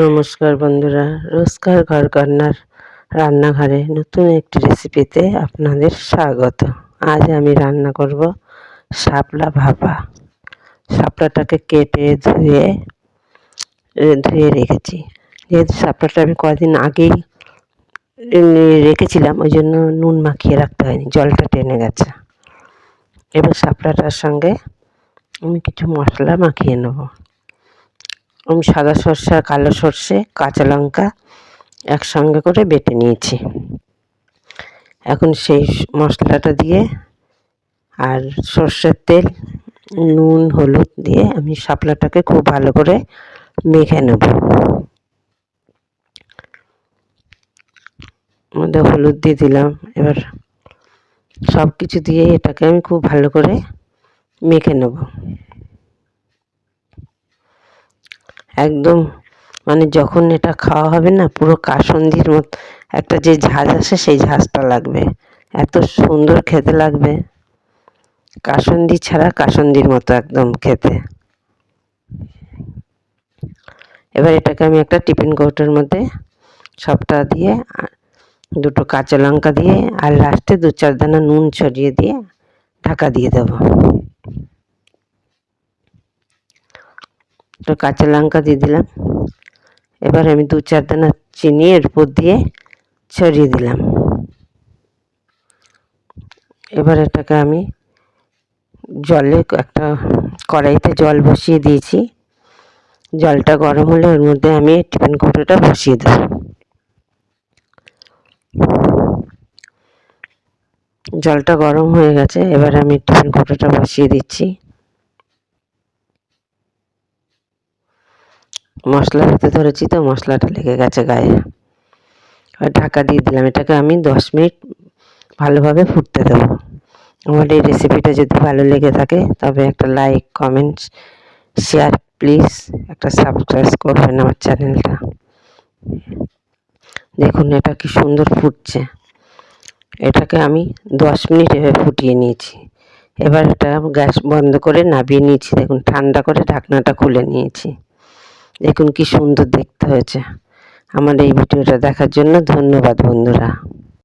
নমস্কার বন্ধুরা, রোজকার ঘর কন্যার রান্নাঘরে নতুন একটি রেসিপিতে আপনাদের স্বাগত। আজ আমি রান্না করব শাপলা ভাপা। শাপলাটাকে কেটে ধুয়ে ধুয়ে রেখেছি। যেহেতু শাপলাটা আমি কদিন আগেই রেখেছিলাম, ওই জন্য নুন মাখিয়ে রাখতে হয়নি, জলটা টেনে গেছে। এবার শাপলাটার সঙ্গে আমি কিছু মশলা মাখিয়ে নেব। আমি সাদা সর্ষে আর কালো সর্ষে, কাঁচা লঙ্কা একসঙ্গে করে বেটে নিয়েছি। এখন সেই মশলাটা দিয়ে আর সর্ষের তেল, নুন, হলুদ দিয়ে আমি শাপলাটাকে খুব ভালো করে মেখে নেব। মধ্যে হলুদ দিয়ে দিলাম। এবার সব কিছু দিয়ে এটাকে আমি খুব ভালো করে মেখে নেব। একদম মানে যখন এটা খাওয়া হবে না, পুরো কাসন্দির মতো, একটা যে ঝাঁজ আসে সেই ঝাঁজটা লাগবে। এত সুন্দর খেতে লাগবে। কাসন্দি ছাড়া কাসন্দির মতো একদম খেতে। এবার এটাকে আমি একটা টিফিন কৌটোর মধ্যে সবটা দিয়ে, দুটো কাঁচা লঙ্কা দিয়ে, আর লাস্টে দু চার দানা নুন ছড়িয়ে দিয়ে ঢাকা দিয়ে দেবো। একটু কাঁচা লঙ্কা দিয়ে দিলাম। এবার আমি দু চার দানা চিনি এর উপর দিয়ে ছড়িয়ে দিলাম। এবার এটাকে আমি জলে একটা কড়াইতে জল বসিয়ে দিয়েছি। জলটা গরম হলে ওর মধ্যে আমি টিফিন কৌটোটা বসিয়ে দেব। জলটা গরম হয়ে গেছে, এবার আমি টিফিন কৌটোটা বসিয়ে দিচ্ছি। মশলা হতে ধরেছি তো মশলাটা লেগে গেছে গায়ে। আর ঢাকা দিয়ে দিলাম, এটাকে আমি দশ মিনিট ভালোভাবে ফুটতে দেবো। আমার এই রেসিপিটা যদি ভালো লেগে থাকে, তবে একটা লাইক কমেন্টস শেয়ার প্লিজ একটা সাবস্ক্রাইব করবেন আমার চ্যানেলটা দেখুন এটা কি সুন্দর ফুটছে। এটাকে আমি দশ মিনিট এভাবে ফুটিয়ে নিয়েছি। এবার এটা গ্যাস বন্ধ করে নাবিয়ে নিয়েছি, দেখুন ঠান্ডা করে ঢাকনাটা খুলে নিয়েছি। দেখুন কি সুন্দর দেখতে হয়েছে। আমার এই ভিডিওটা দেখার জন্য ধন্যবাদ বন্ধুরা।